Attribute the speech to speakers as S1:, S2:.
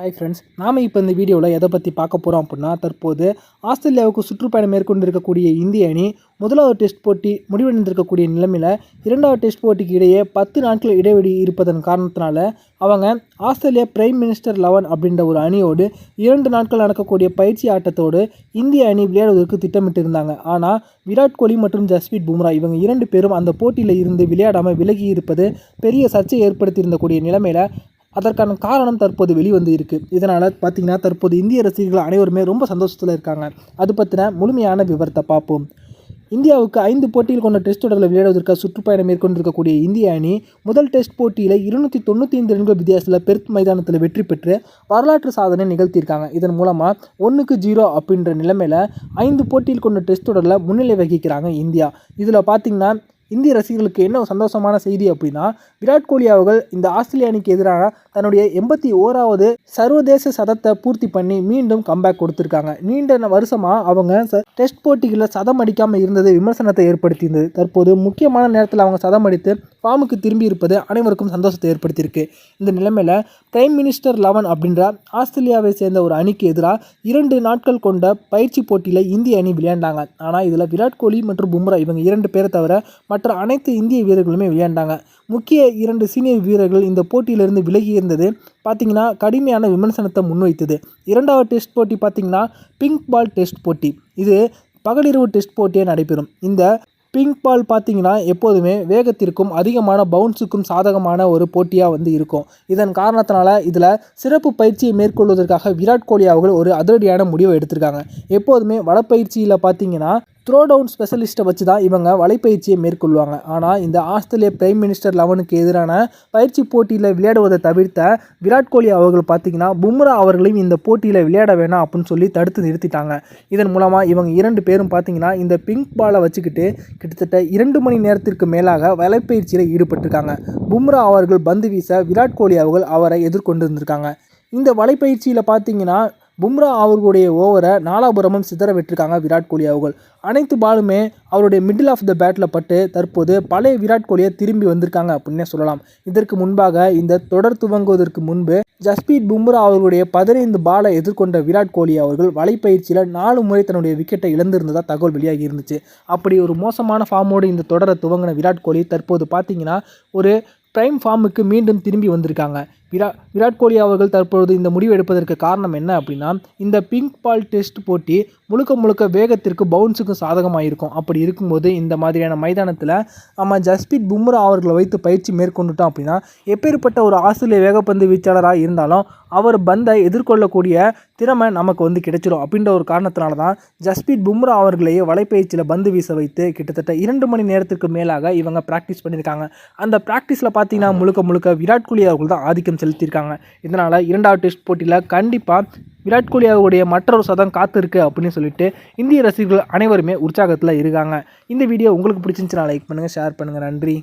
S1: Hi friends நாம் இப்போ இந்த வீடியோவில் எதை பற்றி பார்க்க போகிறோம் அப்படின்னா தற்போது ஆஸ்திரேலியாவுக்கு சுற்றுப்பயணம் மேற்கொண்டிருக்கக்கூடிய இந்திய அணி முதலாவது டெஸ்ட் போட்டி முடிவடைந்திருக்கக்கூடிய நிலைமையில் இரண்டாவது டெஸ்ட் போட்டிக்கு இடையே பத்து நாட்கள் இடைவெளி இருப்பதன் காரணத்தினால அவங்க ஆஸ்திரேலியா பிரைம் மினிஸ்டர் லெவன் அப்படின்ற ஒரு அணியோடு இரண்டு நாட்கள் நடக்கக்கூடிய பயிற்சி ஆட்டத்தோடு இந்திய அணி விளையாடுவதற்கு திட்டமிட்டிருந்தாங்க. ஆனால் விராட் கோலி மற்றும் ஜஸ்பீத் பும்ரா இவங்க இரண்டு பேரும் அந்த போட்டியில் இருந்து விளையாடாமல் விலகி இருப்பது பெரிய சர்ச்சை ஏற்படுத்தியிருந்தக்கூடிய நிலைமையில் அதற்கான காரணம் தற்போது வெளிவந்து இருக்குது இதனால் பார்த்திங்கன்னா தற்போது இந்திய ரசிகர்கள் அனைவருமே ரொம்ப சந்தோஷத்தில் இருக்காங்க. அது பற்றின முழுமையான விவரத்தை பார்ப்போம். இந்தியாவுக்கு ஐந்து போட்டியில் கொண்ட டெஸ்ட் தொடரில் விளையாடுவதற்கு சுற்றுப்பயணம் மேற்கொண்டிருக்கக்கூடிய இந்திய அணி முதல் டெஸ்ட் போட்டியில் இருநூற்றி தொண்ணூற்றி ஐந்து ரன்கள் வித்தியாசத்தில் பெர்த் மைதானத்தில் வெற்றி பெற்று வரலாற்று சாதனை நிகழ்த்தியிருக்காங்க. இதன் மூலமாக ஒன்றுக்கு ஜீரோ அப்படின்ற நிலைமையில் ஐந்து போட்டியில் கொண்ட டெஸ்ட் தொடரில் முன்னிலை வகிக்கிறாங்க இந்தியா. இதில் பார்த்திங்கன்னா இந்திய ரசிகர்களுக்கு என்ன சந்தோஷமான செய்தி அப்படின்னா விராட் கோலி அவர்கள் இந்த ஆஸ்திரேலிய அணிக்கு எதிரான தன்னுடைய எண்பத்தி ஓராவது சர்வதேச சதத்தை பூர்த்தி பண்ணி மீண்டும் கம்பேக் கொடுத்துருக்காங்க. நீண்ட வருஷமாக அவங்க டெஸ்ட் போட்டிகளில் சதம் அடிக்காமல் இருந்தது விமர்சனத்தை ஏற்படுத்தியிருந்தது. தற்போது முக்கியமான நேரத்தில் அவங்க சதம் அடித்து ஃபார்முக்கு திரும்பி இருப்பது அனைவருக்கும் சந்தோஷத்தை ஏற்படுத்தியிருக்கு. இந்த நிலைமையில் பிரைம் மினிஸ்டர் லெவன் அப்படின்ற ஆஸ்திரேலியாவை சேர்ந்த ஒரு அணிக்கு எதிராக இரண்டு நாட்கள் கொண்ட பயிற்சி போட்டியில் இந்திய அணி விளையாண்டாங்க. ஆனால் இதில் விராட் கோலி மற்றும் பும்ரா இவங்க இரண்டு பேரை தவிர மற்ற மற்ற அனைத்து இந்திய வீரர்களுமே விளையாண்டாங்க. முக்கிய இரண்டு சீனியர் வீரர்கள் இந்த போட்டியிலிருந்து விலகி இருந்தது பார்த்திங்கன்னா கடுமையான விமர்சனத்தை முன்வைத்தது. இரண்டாவது டெஸ்ட் போட்டி பார்த்திங்கன்னா பிங்க் பால் டெஸ்ட் போட்டி. இது பகலிரவு டெஸ்ட் போட்டியே நடைபெறும். இந்த பிங்க் பால் பார்த்தீங்கன்னா எப்போதுமே வேகத்திற்கும் அதிகமான பவுன்ஸுக்கும் சாதகமான ஒரு போட்டியாக வந்து இருக்கும். இதன் காரணத்தினால இதில் சிறப்பு பயிற்சியை மேற்கொள்வதற்காக விராட் கோலி அவர்கள் ஒரு அதிரடியான முடிவை எடுத்திருக்காங்க. எப்போதுமே வடப்பயிற்சியில் பார்த்தீங்கன்னா த்ரோ டவுன் ஸ்பெஷலிஸ்ட்டை வச்சு தான் இவங்க வலைப்பயிற்சியை மேற்கொள்வாங்க. ஆனால் இந்த ஆஸ்திரேலிய பிரைம் மினிஸ்டர் லெவனுக்கு எதிரான பயிற்சி போட்டியில் விளையாடுவதை தவிர்த்த விராட் கோலி அவர்கள் பார்த்தீங்கன்னா பும்ரா அவர்களையும் இந்த போட்டியில் விளையாட வேணாம் அப்படின்னு சொல்லி தடுத்து நிறுத்திட்டாங்க. இதன் மூலமாக இவங்க இரண்டு பேரும் பார்த்தீங்கன்னா இந்த பிங்க் பாலை வச்சுக்கிட்டு கிட்டத்தட்ட இரண்டு மணி நேரத்திற்கு மேலாக வலைப்பயிற்சியில் ஈடுபட்டிருக்காங்க. பும்ரா அவர்கள் பந்து வீச விராட் கோலி அவர்கள் அவரை எதிர்கொண்டு இருந்திருக்காங்க இந்த வலைப்பயிற்சியில் பார்த்தீங்கன்னா பும்ரா அவர்களுடைய ஓவரை நாலாபுரமும் சிதற விட்டுருக்காங்க விராட் கோலி அவர்கள். அனைத்து பாலுமே அவருடைய மிடில் ஆஃப் த பேட்டில் பட்டு தற்போது பழைய விராட் கோலியை திரும்பி வந்திருக்காங்க அப்படின்னே சொல்லலாம். இதற்கு முன்பாக இந்த தொடர் துவங்குவதற்கு முன்பு ஜஸ்பீத் பும்ரா அவர்களுடைய பதினைந்து பாலை எதிர்கொண்ட விராட் கோலி அவர்கள் வலைப்பயிற்சியில் நாலு முறை தன்னுடைய விக்கெட்டை இழந்திருந்ததாக தகவல் வெளியாகி இருந்துச்சு. அப்படி ஒரு மோசமான ஃபார்மோடு இந்த தொடரை துவங்கின விராட் கோலி தற்போது பார்த்தீங்கன்னா ஒரு ப்ரைம் ஃபார்முக்கு மீண்டும் திரும்பி வந்திருக்காங்க. விரா விராட் கோலி அவர்கள் தற்பொழுது இந்த முடிவு எடுப்பதற்கு காரணம் என்ன அப்படின்னா இந்த பிங்க் பால் டெஸ்ட் போட்டி முழுக்க முழுக்க வேகத்திற்கு பவுன்ஸுக்கும் சாதகமாக இருக்கும் அப்படி இருக்கும்போது இந்த மாதிரியான மைதானத்தில் நம்ம ஜஸ்பீத் பும்ரா அவர்களை வைத்து பயிற்சி மேற்கொண்டுட்டோம் அப்படின்னா எப்பேற்பட்ட ஒரு ஆஸ்திரேலிய வேகப்பந்து வீச்சாளராக இருந்தாலும் அவர் பந்தை எதிர்கொள்ளக்கூடிய திறமை நமக்கு வந்து கிடைச்சிடும் அப்படின்ற ஒரு காரணத்தினால தான் ஜஸ்பீத் பும்ரா அவர்களையே வலைப்பயிற்சியில் பந்து வீச வைத்து கிட்டத்தட்ட இரண்டு மணி நேரத்திற்கு மேலாக இவங்க ப்ராக்டிஸ் பண்ணியிருக்காங்க. அந்த ப்ராக்டிஸில் பார்த்தீங்கன்னா முழுக்க முழுக்க விராட் கோலி அவர்கள் தான் ஆதிக்கம் செலுத்தியிருக்காங்க. இதனால் இரண்டாவது டெஸ்ட் போட்டியில் கண்டிப்பாக விராட் கோலி அவருடைய மற்றொரு சதம் காத்திருக்கு அப்படின்னு சொல்லிட்டு இந்திய ரசிகர்கள் அனைவருமே உற்சாகத்தில் இருக்காங்க. இந்த வீடியோ உங்களுக்கு பிடிச்சிருந்துச்சுன்னா லைக் பண்ணுங்கள் ஷேர் பண்ணுங்கள் நன்றி.